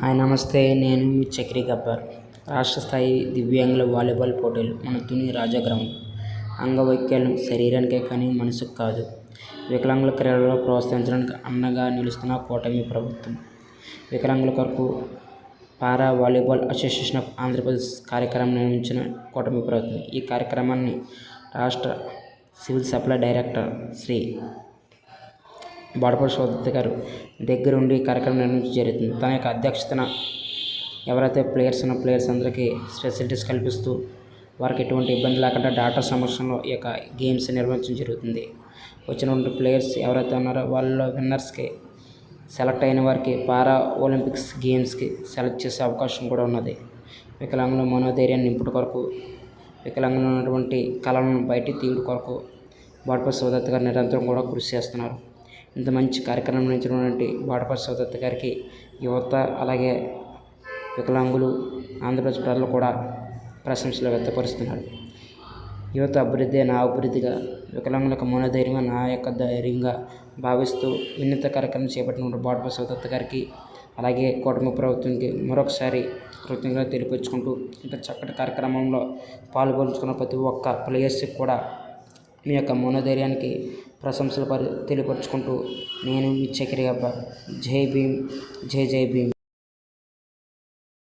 Hi నమస్తే. నేను మీ చక్రి గబ్బర్. రాష్ట్ర స్థాయి దివ్యాంగుల వాలీబాల్ పోటీలు మన తుని రాజా గ్రౌండ్. అంగవైకల్యం శరీరానికే కానీ మనసుకు కాదు. వికలాంగుల క్రీడల్లో ప్రోత్సహించడానికి అండగా నిలుస్తున్న కూటమి ప్రభుత్వం. వికలాంగుల కొరకు para volleyball association of Andhra Pradesh కార్యక్రమం నిర్వహించిన కూటమి ప్రభుత్వం. ఈ కార్యక్రమాన్ని రాష్ట్ర civil supply director Shri Badapalli సోదరి గారు దగ్గరుండి ఉండి కార్యక్రమం నిర్వహించడం జరుగుతుంది. తన యొక్క అధ్యక్షతన ఎవరైతే ప్లేయర్స్ ఉన్న ప్లేయర్స్ అందరికీ ఫెసిలిటీస్ కల్పిస్తూ వారికి ఎటువంటి ఇబ్బంది లేకుండా డాటా సమక్షంలో ఈ యొక్క గేమ్స్ నిర్వహించడం జరుగుతుంది. వచ్చినటువంటి ప్లేయర్స్ ఎవరైతే ఉన్నారో వాళ్ళ విన్నర్స్కి సెలెక్ట్ అయిన వారికి పారా ఒలింపిక్స్ గేమ్స్కి సెలెక్ట్ చేసే అవకాశం కూడా ఉన్నది. వికలాంగుల మనోధైర్యాన్ని నింపుడు కొరకు వికలాంగులు ఉన్నటువంటి కళలను బయటికి తీయడం కొరకు బాడపల్లి సోదత్త గారు నిరంతరం కూడా కృషి చేస్తున్నారు. ఇంత మంచి కార్యక్రమం నిర్వహించినటువంటి బోడపల్లి సౌదత్త గారికి యువత అలాగే వికలాంగులు ఆంధ్రప్రదేశ్ ప్రజలు కూడా ప్రశంసలు వ్యక్తపరుస్తున్నారు. యువత అభివృద్ధి నా అభివృద్ధిగా వికలాంగులకు మనోధైర్యంగా నా యొక్క ధైర్యంగా భావిస్తూ వినూత్న కార్యక్రమం చేపట్టినటువంటి బోడపల్లి సౌదత్త గారికి అలాగే కుటుంబ ప్రభుత్వానికి మరొకసారి కృతజ్ఞతలు తెలిపించుకుంటూ ఇంత చక్కటి కార్యక్రమంలో పాల్గొంచుకున్న ప్రతి ఒక్క ప్లేయర్స్కి కూడా మీ యొక్క మనోధైర్యానికి ప్రశంసలు పరి తెలియపరుచుకుంటూ నేను మీ చక్రి అబ్బా జై భీమ్ జై జై భీమ్.